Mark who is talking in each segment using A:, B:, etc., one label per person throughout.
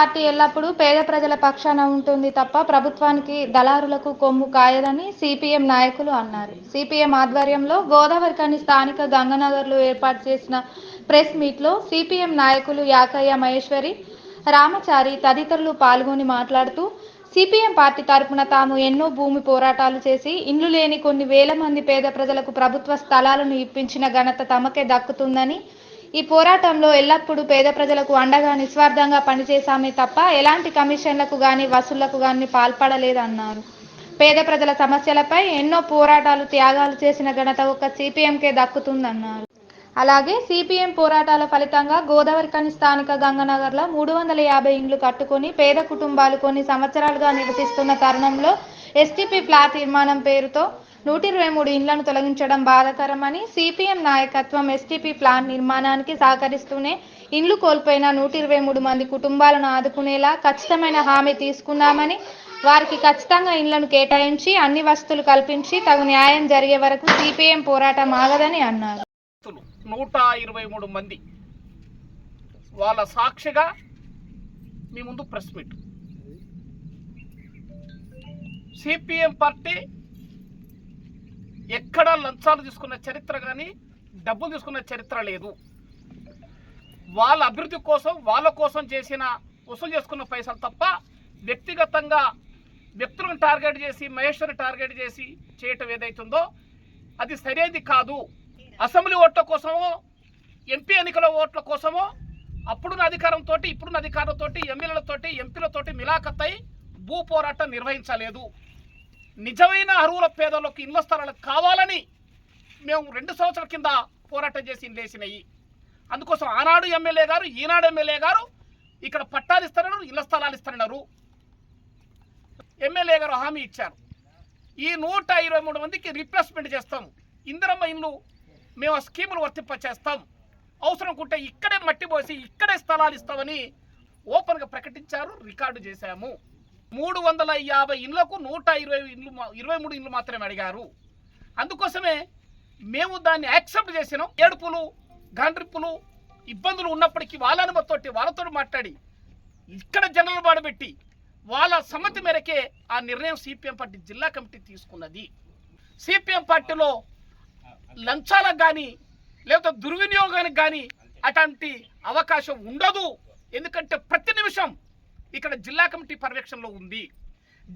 A: Party ఎల్లప్పుడూ పేద ప్రజల పక్షాన ఉంటుంది తప్ప ప్రభుత్వానికి దళారులకు కొమ్ము కాయదని సిపిఎం నాయకులు అన్నారు. సిపిఎం ఆధ్వర్యంలో గోదావరికని స్థానిక గంగనగర్లో ఏర్పాటు చేసిన ప్రెస్ మీట్లో సిపిఎం నాయకులు యాకయ్య మహేశ్వరి రామచారి తదితరులు పాల్గొని మాట్లాడుతూ సిపిఎం పార్టీ తరపున తాము ఎన్నో భూమి పోరాటాలు చేసి ఇండ్లు లేని కొన్ని వేల మంది పేద ప్రజలకు ప్రభుత్వ స్థలాలను ఇప్పించిన ఘనత తమకే దక్కుతుందని ఈ పోరాటంలో ఎల్లప్పుడూ పేద ప్రజలకు అండగా నిస్వార్థంగా పనిచేశామే తప్ప ఎలాంటి కమిషన్లకు కానీ వసూళ్ళకు కానీ పాల్పడలేదన్నారు. పేద ప్రజల సమస్యలపై ఎన్నో పోరాటాలు త్యాగాలు చేసిన ఘనత ఒక సిపిఎంకే దక్కుతుందన్నారు. అలాగే సిపిఎం పోరాటాల ఫలితంగా గోదావరికని స్థానిక గంగనగర్లో మూడు వందల యాభై ఇండ్లు కట్టుకొని పేద కుటుంబాలు కొన్ని సంవత్సరాలుగా నివసిస్తున్న తరుణంలో ఎస్టీపీ ఫ్లాట్ నిర్మాణం పేరుతో నూట ఇరవై మూడు ఇండ్లను తొలగించడం బాధాకరమని సిపిఎం నాయకత్వం ఎస్టీపీ ప్లాంట్ నిర్మాణానికి సహకరిస్తూనే ఇండ్లు కోల్పోయిన నూట ఇరవై మూడు మంది కుటుంబాలను ఆదుకునేలా ఖచ్చితమైన హామీ తీసుకున్నామని వారికి ఖచ్చితంగా ఇండ్లను కేటాయించి అన్ని వసతులు కల్పించి తగు న్యాయం జరిగే వరకు సిపిఎం పోరాటం ఆగదని అన్నారు.
B: నూట ఇరవై మూడు మంది వాళ్ళ సాక్షిగా మీ ముందు ప్రెస్ మీట్. సిపిఎం పార్టీ ఎక్కడ లంచాలు తీసుకున్న చరిత్ర కానీ డబ్బులు తీసుకున్న చరిత్ర లేదు. వాళ్ళ అభివృద్ధి కోసం వాళ్ళ కోసం చేసిన వసూలు చేసుకున్న పైసలు తప్ప వ్యక్తిగతంగా వ్యక్తులను టార్గెట్ చేసి మహేశ్వరిని టార్గెట్ చేసి చేయటం ఏదైతుందో అది సరైనది కాదు. అసెంబ్లీ ఓట్ల కోసమో ఎంపీ ఎన్నికల ఓట్ల కోసమో అప్పుడున్న అధికారంతో ఇప్పుడున్న అధికారంతో ఎమ్మెల్యేలతోటి ఎంపీలతోటి మిలాఖత్తై భూ పోరాటం నిర్వహించలేదు. నిజమైన అరువుల పేదలకు ఇళ్ళ స్థలాలు కావాలని మేము రెండు సంవత్సరాల కింద పోరాటం చేసి లేచినాయి అందుకోసం ఆనాడు ఎమ్మెల్యే గారు ఈనాడు ఎమ్మెల్యే గారు ఇక్కడ పట్టాలు ఇస్తారన్నారు ఇళ్ళ స్థలాలు ఇస్తారన్నారు ఎమ్మెల్యే గారు హామీ ఇచ్చారు. ఈ నూట ఇరవై మూడు మందికి రీప్లేస్మెంట్ చేస్తాం. ఇందిరమ్మ ఇల్లు మేము ఆ స్కీములు వర్తింప చేస్తాం అవసరం ఉంటే ఇక్కడే మట్టి పోసి ఇక్కడే స్థలాలు ఇస్తామని ఓపెన్గా ప్రకటించారు రికార్డు చేశాము. మూడు వందల యాభై ఇండ్లకు నూట ఇరవై ఇండ్లు ఇరవై మూడు ఇండ్లు మాత్రమే అడిగారు. అందుకోసమే మేము దాన్ని యాక్సెప్ట్ చేసినాం. ఏడుపులు గాండ్రిప్పులు ఇబ్బందులు ఉన్నప్పటికీ వాళ్ళ అనుమతితోటి వాళ్ళతో మాట్లాడి ఇక్కడ జనరల్ బాడబెట్టి వాళ్ళ సమ్మతి మేరకే ఆ నిర్ణయం సిపిఎం పార్టీ జిల్లా కమిటీ తీసుకున్నది. సిపిఎం పార్టీలో లంచాలకు కానీ లేకపోతే దుర్వినియోగానికి కానీ అటువంటి అవకాశం ఉండదు. ఎందుకంటే ప్రతి నిమిషం ఇక్కడ జిల్లా కమిటీ పర్యవేక్షణలో ఉంది.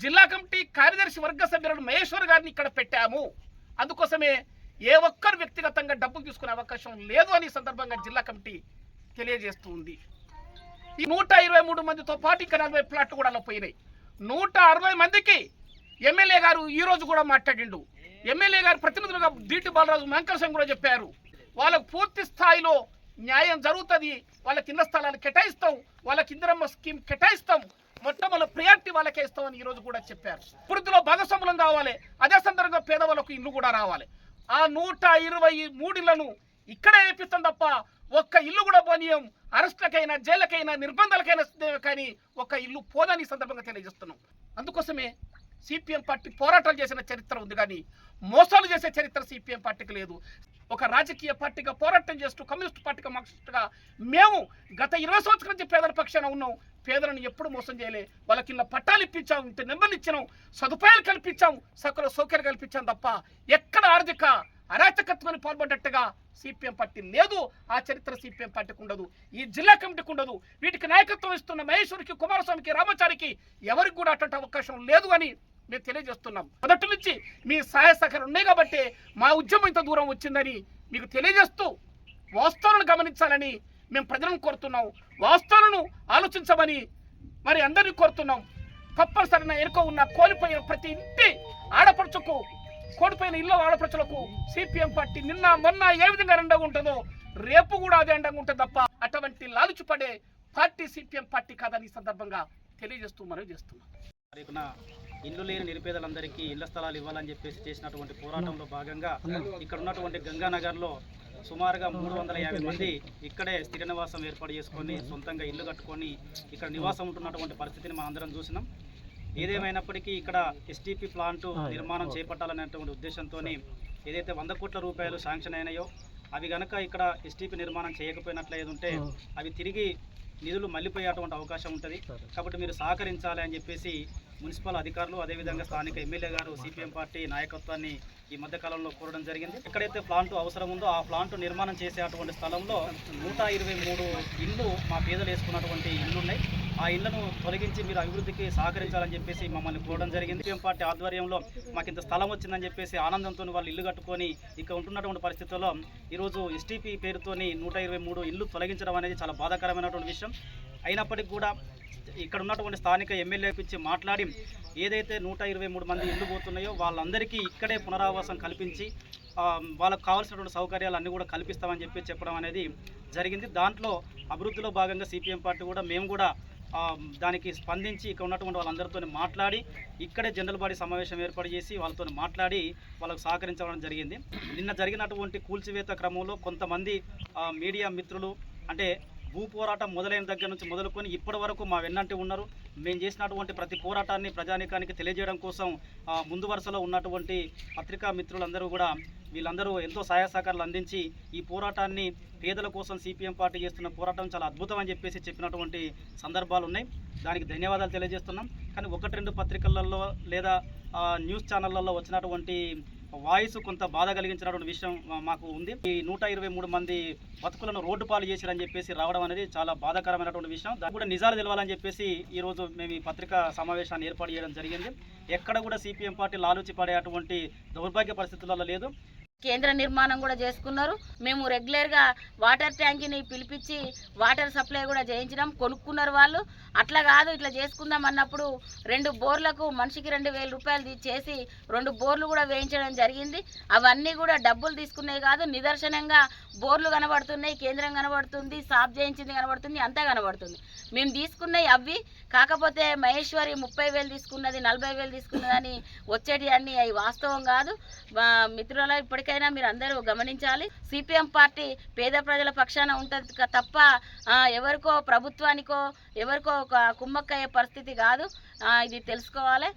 B: జిల్లా కమిటీ కార్యదర్శి వర్గ సభ్యులను మహేశ్వర్ గారిని ఇక్కడ పెట్టాము. అందుకోసమే ఏ ఒక్కరు వ్యక్తిగతంగా డబ్బులు తీసుకునే అవకాశం లేదు అని సందర్భంగా జిల్లా కమిటీ తెలియజేస్తూ ఉంది ఈ నూట ఇరవై మూడు మందితో పాటు ఇక్కడ నలభై ప్లాట్లు కూడా అలా పోయినాయి. నూట అరవై మందికి ఎమ్మెల్యే గారు ఈ రోజు కూడా మాట్లాడిండు. ఎమ్మెల్యే గారు ప్రతినిధులుగా దీటి బాలరాజు వెంకట సింగ్ కూడా చెప్పారు. వాళ్ళకు పూర్తి స్థాయిలో న్యాయం జరుగుతుంది. వాళ్ళ కింద స్థలాలు కేటాయిస్తాం. వాళ్ళ కిందరమ్మ స్కీమ్ కేటాయిస్తాం. మొట్టమొదటి ప్రియారిటీ వాళ్ళకే ఇస్తామని ఈ రోజు కూడా చెప్పారు. అభివృద్ధిలో భాగస్వాములం కావాలి. అదే సందర్భంగా పేదవాళ్ళకు ఇల్లు కూడా రావాలి. ఆ నూట ఇరవై మూడిళ్ళను ఇక్కడే వేపిస్తాం తప్ప ఒక్క ఇల్లు కూడా పోనీయం. అరెస్ట్లకైనా జైలకైనా నిర్బంధాలకైనా కానీ ఒక్క ఇల్లు పోదని ఈ సందర్భంగా తెలియజేస్తున్నాం. అందుకోసమే సిపిఎం పార్టీ పోరాటాలు చేసిన చరిత్ర ఉంది కానీ మోసాలు చేసే చరిత్ర సిపిఎం పార్టీకి లేదు. ఒక రాజకీయ పార్టీగా పోరాటం చేస్తూ కమ్యూనిస్ట్ పార్టీగా మార్క్సిస్ట్గా మేము గత ఇరవై సంవత్సరాల నుంచి పేదల పక్షాన ఉన్నాం. పేదలను ఎప్పుడు మోసం చేయలే. వాళ్ళకి ఇళ్ళ పట్టాలు ఇప్పించాం ఇంత నెంబర్లు ఇచ్చినాం సదుపాయాలు కల్పించాం సకల సౌకర్యాలు కల్పించాం తప్ప ఎక్కడ ఆర్థిక అరాచకత్వాన్ని పాల్పడ్డట్టుగా సిపిఎం పార్టీ లేదు. ఆ చరిత్ర సిపిఎం పార్టీకి ఉండదు. ఈ జిల్లా కమిటీకి ఉండదు. వీటికి నాయకత్వం ఇస్తున్న మహేశ్వరికి కుమారస్వామికి రామచారికి ఎవరికి కూడా అటువంటి అవకాశం లేదు అని మేము తెలియజేస్తున్నాం. మొదటి నుంచి మీ సహాయ సహకారం ఉన్నాయి కాబట్టి మా ఉద్యమం ఇంత దూరం వచ్చిందని మీకు తెలియజేస్తూ వాస్తవాలను గమనించాలని మేము ప్రజలను కోరుతున్నాం. వాస్తవాలను ఆలోచించమని మరి అందరినీ కోరుతున్నాం. తప్పనిసరిన ఎరుక ఉన్న కోల్పోయిన ప్రతి ఇంటి ఆడపడుచుకు కోల్పోయిన ఇళ్ళ ఆడపడుచులకు సిపిఎం పార్టీ నిన్న మొన్న ఏ విధంగా అండగా ఉంటుందో రేపు కూడా అదే అండంగా ఉంటుంది తప్ప అటువంటి లాలుచుపడే పార్టీ సిపిఎం పార్టీ కాదని ఈ సందర్భంగా తెలియజేస్తూ మనవి చేస్తున్నాం.
C: ఇల్లు లేని నిరుపేదలందరికీ ఇళ్ళ స్థలాలు ఇవ్వాలని చెప్పేసి చేసినటువంటి పోరాటంలో భాగంగా ఇక్కడ ఉన్నటువంటి గంగానగర్లో సుమారుగా మూడు వందల యాభై మంది ఇక్కడే స్థిర నివాసం ఏర్పాటు చేసుకొని సొంతంగా ఇల్లు కట్టుకొని ఇక్కడ నివాసం ఉంటున్నటువంటి పరిస్థితిని మనం అందరం చూసినాం. ఏదేమైనప్పటికీ ఇక్కడ ఎస్టీపీ ప్లాంట్ నిర్మాణం చేపట్టాలనేటువంటి ఉద్దేశంతో ఏదైతే వంద కోట్ల రూపాయలు శాంక్షన్ అయినాయో అవి గనక ఇక్కడ ఎస్టీపీ నిర్మాణం చేయకపోయినట్లయితే ఉంటే అవి తిరిగి నిధులు మళ్ళీపోయేటువంటి అవకాశం ఉంటుంది. కాబట్టి మీరు సహకరించాలి అని చెప్పేసి మున్సిపల్ అధికారులు అదేవిధంగా స్థానిక ఎమ్మెల్యే గారు సిపిఎం పార్టీ నాయకత్వాన్ని ఈ మధ్య కాలంలో కోరడం జరిగింది. ఎక్కడైతే ప్లాంట్ అవసరం ఉందో ఆ ప్లాంట్ నిర్మాణం చేసే అటువంటి స్థలంలో నూట ఇరవై మూడు ఇళ్ళు మా పేదలు వేసుకున్నటువంటి ఇళ్ళు ఉన్నాయి. ఆ ఇళ్ళను తొలగించి మీరు అభివృద్ధికి సహకరించాలని చెప్పేసి మమ్మల్ని కోరడం జరిగింది. సిపిఎం పార్టీ ఆధ్వర్యంలో మాకు ఇంత స్థలం వచ్చిందని చెప్పేసి ఆనందంతో వాళ్ళు ఇల్లు కట్టుకొని ఇక్కడ ఉంటున్నటువంటి పరిస్థితుల్లో ఈరోజు ఎస్టీపీ పేరుతోని నూట ఇరవై మూడు ఇల్లు తొలగించడం అనేది చాలా బాధాకరమైనటువంటి విషయం. అయినప్పటికీ కూడా ఇక్కడ ఉన్నటువంటి స్థానిక ఎమ్మెల్యే ఇచ్చి మాట్లాడి ఏదైతే నూట ఇరవై మూడు మంది ఇల్లు పోతున్నాయో వాళ్ళందరికీ ఇక్కడే పునరావాసం కల్పించి వాళ్ళకు కావాల్సినటువంటి సౌకర్యాలు అన్నీ కూడా కల్పిస్తామని చెప్పి చెప్పడం అనేది జరిగింది. దాంట్లో అభివృద్ధిలో భాగంగా సిపిఎం పార్టీ కూడా మేము కూడా దానికి స్పందించి ఇక్కడ ఉన్నటువంటి వాళ్ళందరితో మాట్లాడి ఇక్కడే జనరల్ బాడీ సమావేశం ఏర్పాటు చేసి వాళ్ళతో మాట్లాడి వాళ్ళకు సహకరించడం జరిగింది. నిన్న జరిగినటువంటి కూల్చివేత క్రమంలో కొంతమంది మీడియా మిత్రులు అంటే భూ పోరాటం మొదలైన దగ్గర నుంచి మొదలుకొని ఇప్పటి వరకు మా వెన్నంటి ఉన్నారు. మేము చేసినటువంటి ప్రతి పోరాటాన్ని ప్రజానీకానికి తెలియజేయడం కోసం ముందు వరుసలో ఉన్నటువంటి పత్రికా మిత్రులందరూ కూడా వీళ్ళందరూ ఎంతో సహాయ సహకారాలు అందించి ఈ పోరాటాన్ని పేదల కోసం సిపిఎం పార్టీ చేస్తున్న పోరాటం చాలా అద్భుతం అని చెప్పేసి చెప్పినటువంటి సందర్భాలు ఉన్నాయి. దానికి ధన్యవాదాలు తెలియజేస్తున్నాం. కానీ ఒకటి రెండు పత్రికలలో లేదా న్యూస్ ఛానళ్ళల్లో వచ్చినటువంటి వాయిస్ కొంత బాధ కలిగించినటువంటి విషయం మాకు ఉంది. ఈ నూట ఇరవై మూడు మంది బతుకులను రోడ్డు పాలు చేశారని చెప్పేసి రావడం అనేది చాలా బాధాకరమైనటువంటి విషయం. దాని కూడా నిజాలు తెలవాలని చెప్పేసి ఈ రోజు మేము ఈ పత్రికా సమావేశాన్ని ఏర్పాటు చేయడం జరిగింది. ఎక్కడ కూడా సిపిఎం పార్టీ లాలూచి పడేటువంటి దౌర్భాగ్య పరిస్థితులలో లేదు.
D: కేంద్ర నిర్మాణం కూడా చేసుకున్నారు. మేము రెగ్యులర్గా వాటర్ ట్యాంక్ని పిలిపించి వాటర్ సప్లై కూడా చేయించినాం. కొనుక్కున్నారు వాళ్ళు. అట్లా కాదు ఇట్లా చేసుకుందాం అన్నప్పుడు రెండు బోర్లకు మనిషికి రెండు వేల రూపాయలు చేసి రెండు బోర్లు కూడా వేయించడం జరిగింది. అవన్నీ కూడా డబ్బులు తీసుకునేవి కాదు నిదర్శనంగా బోర్లు కనబడుతున్నాయి కేంద్రం కనబడుతుంది సాప్ చేయించింది కనబడుతుంది అంతా కనబడుతుంది. మేము తీసుకున్నవి అవి కాకపోతే మహేశ్వరి ముప్పై వేలు తీసుకున్నది నలభై వేలు తీసుకున్నదని వచ్చేటి అన్ని అవి వాస్తవం కాదు. మా మిత్రుల ఇప్పటికైనా మీరు అందరూ గమనించాలి. సిపిఎం పార్టీ పేద ప్రజల పక్షాన ఉంటుంది తప్ప ఆ, ఎవరికో ప్రభుత్వానికో ఎవరికో ఒక కుమ్మక్కయ్యే పరిస్థితి కాదు. ఇది తెలుసుకోవాలి.